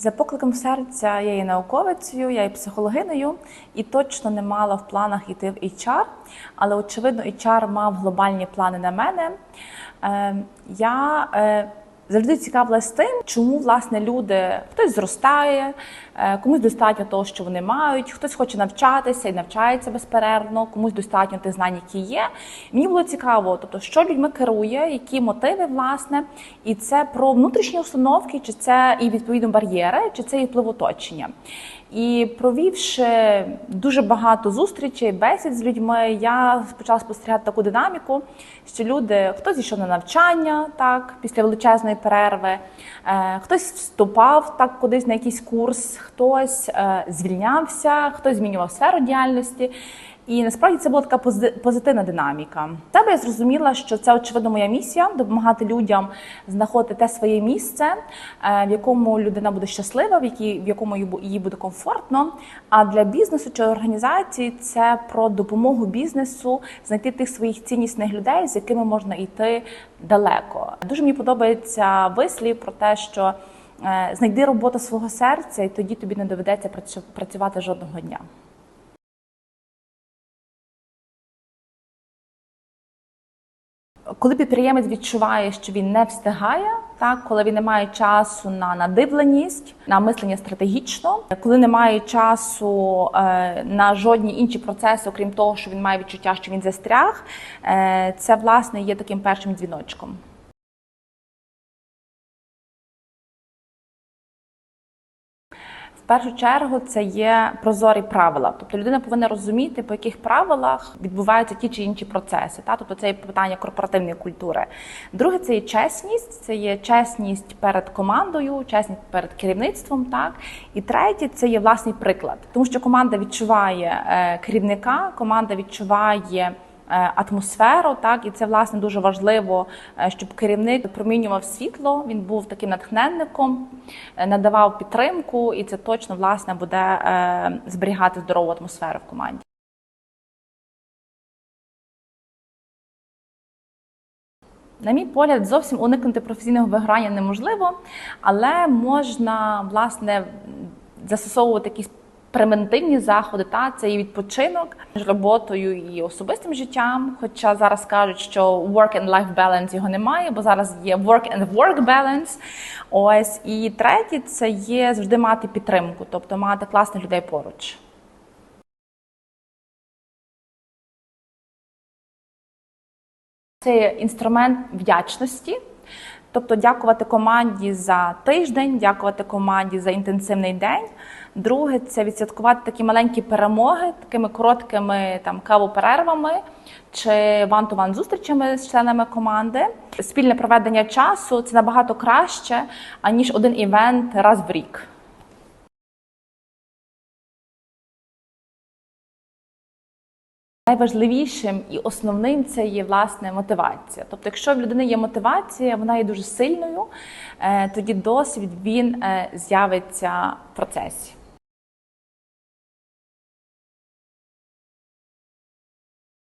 За покликом серця я є науковицею, я є психологиною і точно не мала в планах йти в HR, але очевидно, HR мав глобальні плани на мене. Е, Я е, завжди цікавилась тим, чому власне люди хтось зростає, е, комусь достатньо того, що вони мають, хтось хоче навчатися і навчається безперервно, комусь достатньо тих знань, які є. Мені було цікаво, тобто, що людьми керує, які мотиви, власне, і це про внутрішні установки, чи це і відповідно бар'єри, чи це і вплив оточення. І провівши дуже багато зустрічей, бесід з людьми, я почала спостерігати таку динаміку, що люди хтось йшов на навчання так після величезної перерви, е, хтось вступав так кудись на якийсь курс, хтось е, звільнявся, хтось змінював сферу діяльності. І насправді це була така пози- позитивна динаміка. В Себе я зрозуміла, що це очевидно моя місія допомагати людям знаходити те своє місце, е, в якому людина буде щаслива, в якій в якому їй буде комфортно. А для бізнесу чи організації це про допомогу бізнесу знайти тих своїх ціннісних людей, з якими можна йти далеко. Дуже мені подобається вислів про те, що е, знайди роботу свого серця, і тоді тобі не доведеться працю- працювати жодного дня. Коли підприємець відчуває, що він не встигає, так коли він не має часу на надивленість, на мислення стратегічно, коли немає часу е, на жодні інші процеси, окрім того, що він має відчуття, що він застряг, е, це власне є таким першим дзвіночком. Першу чергу це є прозорі правила. Тобто людина повинна розуміти, по яких правилах відбуваються ті чи інші процеси. Та? Тобто це є питання корпоративної культури. Друге, це є чесність, це є чесність перед командою, чесність перед керівництвом. Так? І третє це є власний приклад, тому що команда відчуває е, керівника, команда відчуває. Е, Атмосферу, так і це власне дуже важливо, е, щоб керівник промінював світло. Він був таким натхненником, е, надавав підтримку, і це точно власне буде зберігати здорову атмосферу в команді. На мій погляд, зовсім уникнути професійного виграння неможливо, але можна власне застосовувати якісь превентивні заходи. Та це і відпочинок між роботою і особистим життям. Хоча зараз кажуть, що work and life balance його немає, бо зараз є work and work balance. Ось і третє це є завжди мати підтримку, тобто мати класних людей поруч. Це інструмент вдячності. Тобто дякувати команді за тиждень, дякувати команді за інтенсивний день. Друге це відсвяткувати такі маленькі перемоги, такими короткими там кавоперервами чи ван-ту-ван зустрічами з членами команди. Спільне проведення часу це набагато краще, аніж один івент раз в рік. Найважливішим і основним це є власне мотивація. Тобто, якщо в людини є мотивація, вона є дуже сильною, е, тоді досвід він е, з'явиться в процесі.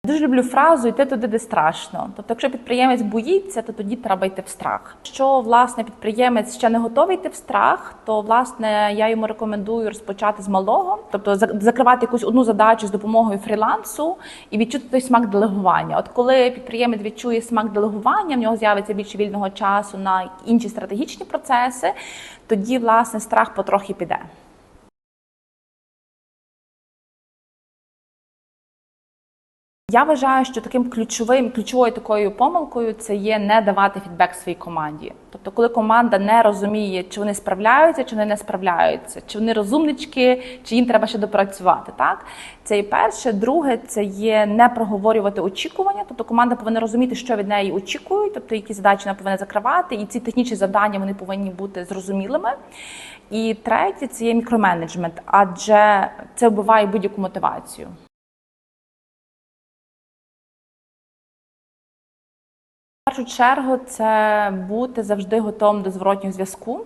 Дуже люблю фразу йти туди, де страшно. Тобто, якщо підприємець боїться, то тоді треба йти в страх. Якщо власне підприємець ще не готовий йти в страх, то власне я йому рекомендую розпочати з малого, тобто закривати якусь одну задачу з допомогою фрілансу і відчути той смак делегування. От коли підприємець відчує смак делегування, в нього з'явиться більше вільного часу на інші стратегічні процеси, тоді власне страх потрохи піде. Я вважаю, що таким ключовим ключовою такою помилкою це є не давати фідбек своїй команді. Тобто, коли команда не розуміє, чи вони справляються, чи вони не справляються, чи вони розумнички, чи їм треба ще допрацювати. Так це і перше. Друге, це є не проговорювати очікування. Тобто команда повинна розуміти, що від неї очікують, тобто які задачі вона повинна закривати, і ці технічні завдання вони повинні бути зрозумілими. І третє це є мікроменеджмент, адже це вбиває будь-яку мотивацію. Першу чергу це бути завжди готовим до зворотнього зв'язку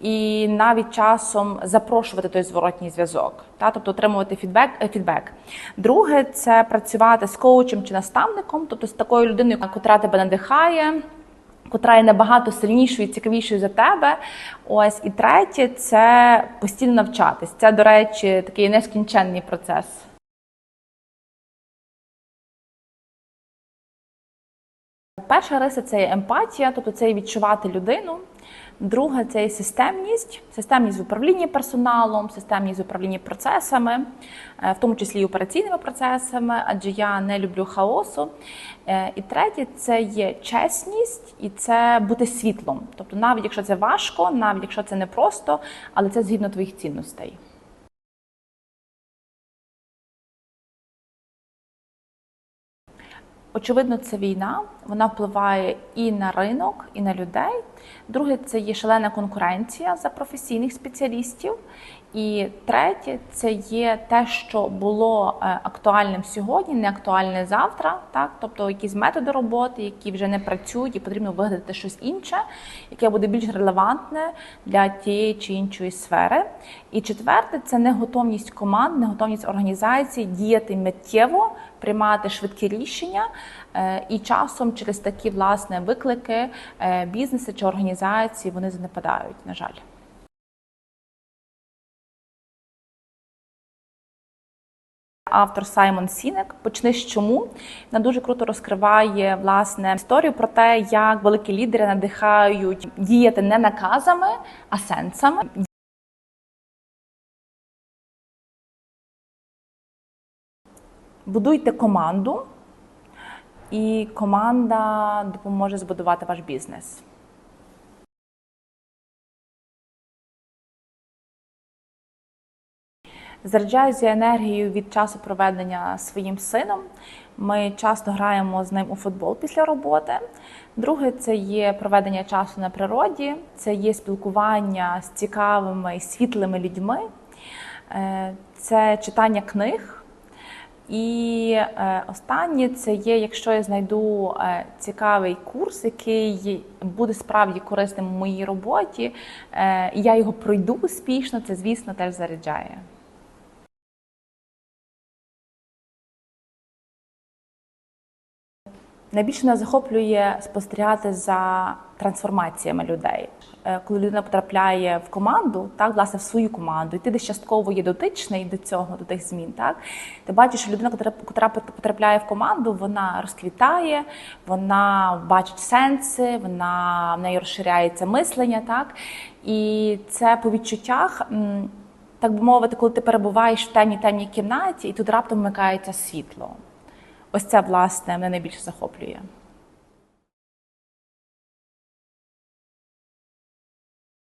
і навіть часом запрошувати той зворотній зв'язок, та тобто отримувати фідбек. е, фідбек. Друге це працювати з коучем чи наставником, тобто з такою людиною, котра тебе надихає. котра є набагато сильнішою і цікавішою за тебе. Ось і третє це постійно навчатись. Це, до речі, такий нескінченний процес. Перша риса це є емпатія, тобто це є відчувати людину. Друга це є системність, системність в управлінні персоналом, системність в управлінні процесами, е, в тому числі і операційними процесами, адже я не люблю хаосу. Е, І третє це є чесність і це бути світлом. Тобто, навіть якщо це важко, навіть якщо це непросто, але це згідно твоїх цінностей. Очевидно, це війна. Вона впливає і на ринок, і на людей. Друге, це є шалена конкуренція за професійних спеціалістів. І третє, це є те, що було е, актуальним сьогодні, не актуальне завтра. Так, тобто якісь методи роботи, які вже не працюють, і потрібно вигадати щось інше, яке буде більш релевантне для тієї чи іншої сфери. І четверте, це неготовність команд, неготовність організацій діяти миттєво, приймати швидкі рішення. Е, І часом через такі власне виклики е, бізнеси чи організації вони занепадають, на жаль. Автор Саймон Сінек почни з чому вона дуже круто розкриває власне історію про те, як великі лідери надихають діяти не наказами, а сенсами. Будуйте команду, і команда допоможе збудувати ваш бізнес. Заряджаюся енергією від часу проведення своїм сином. Ми часто граємо з ним у футбол після роботи. Друге, це є проведення часу на природі, це є спілкування з цікавими і світлими людьми, Е, це читання книг. І е, останнє це є, якщо я знайду е, цікавий курс, який буде справді корисним у моїй роботі, е, я його пройду успішно, це, звісно, теж заряджає. Найбільше нас захоплює спостерігати за трансформаціями людей. Е, Коли людина потрапляє в команду, так власне в свою команду, і ти десь частково є дотичний до цього, до тих змін. Так ти бачиш, що людина, котра потрапляє в команду, вона розквітає, вона бачить сенси, вона в неї розширяється мислення, так і це по відчуттях. Так би мовити, коли ти перебуваєш в темній темній кімнаті, і тут раптом вмикається світло. Ось це, власне, мене найбільше захоплює.